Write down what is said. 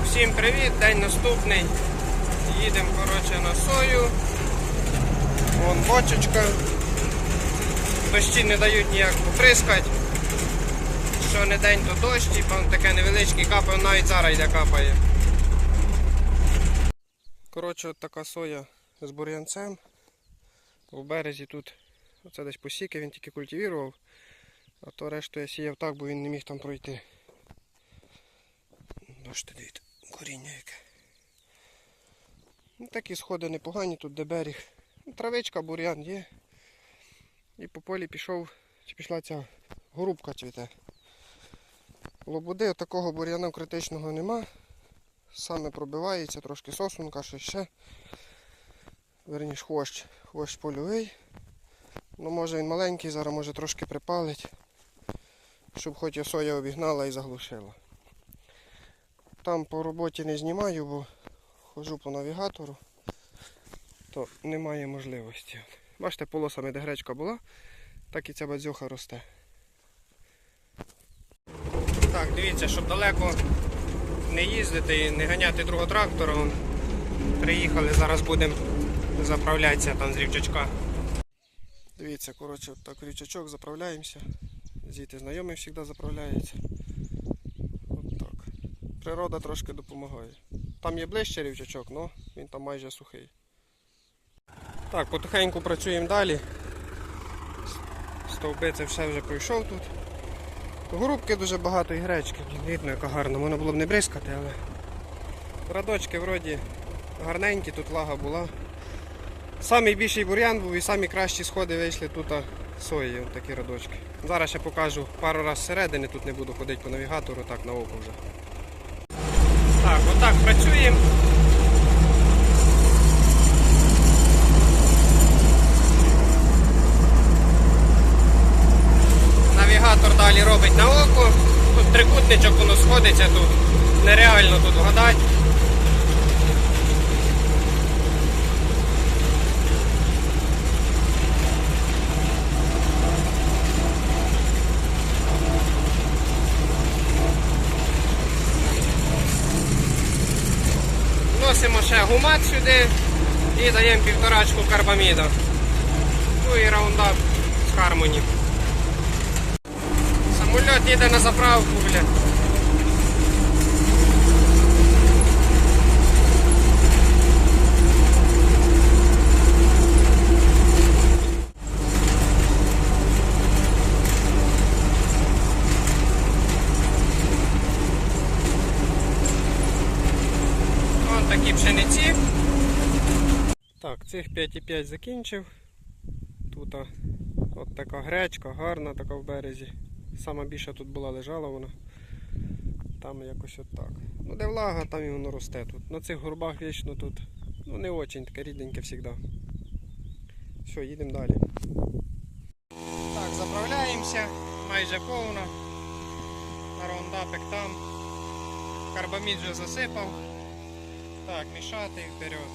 Так, всім привіт, день наступний. Їдемо коротше, на сою. Вон бочечка. Дощі не дають ніяк поприскати. Що не день, то дощ, типа таке невеличке капає, навіть зараз йде капає. Коротше, от така соя з бур'янцем. У березі тут оце десь посіки, він тільки культивував, а то решту я сіяв так, бо він не міг там пройти. Бачите, дивіться, коріння яке. Ну, такі сходи непогані, тут де берег. Ну, Травичка, бур'ян є. І по полі пішов, чи пішла ця горубка цвіте. Лобуди такого бур'яна критичного нема. Саме пробивається, трошки сосунка, що ще. Верніш хвощ. Хвощ польовий. Ну може він маленький, зараз може трошки припалить. Щоб хоч і соя обігнала і заглушила. Там по роботі не знімаю, бо ходжу по навігатору, то немає можливості. Бачите, полосами, де гречка була, так і ця бадзюха росте. Так, дивіться, щоб далеко не їздити і не ганяти другого трактора. Приїхали, зараз будемо заправлятися там з рівчачка. Дивіться, коротше, так рівчачок заправляємося. Звідти знайомий завжди заправляється. Природа трошки допомагає. Там є ближче рівчачок, але він там майже сухий. Так, потихеньку працюємо далі. Стовби це все вже пройшов тут. Грубки дуже багато і гречки. Видно, яка гарна. Можна було б не бризкати, але радочки вроді гарненькі, тут лага була. Самий більший бур'ян був і самі кращі сходи вийшли тут сої, такі радочки. Зараз ще покажу пару разів зсередини, тут не буду ходити по навігатору, так на око вже. Так, працюємо. Навігатор далі робить на око. Тут трикутничок воно сходиться, тут нереально тут вгадати. Вносимо ще гумат сюди і даємо півторачку карбаміда. Ну і раундап з Хармоні. Самоліт їде на заправку, бля. Такі пшениці. Так, цих 5,5 закінчив. Тут от така гречка, гарна така в березі. Сама більша тут була лежала вона. Там якось от так. Ну де влага, там і воно росте тут. На цих горбах вічно тут. Ну не очень, таке рідненьке завжди. Все, їдемо далі. Так, заправляємося, майже повно. На раундапик там. Карбамід вже засипав. Так, мішати вперед.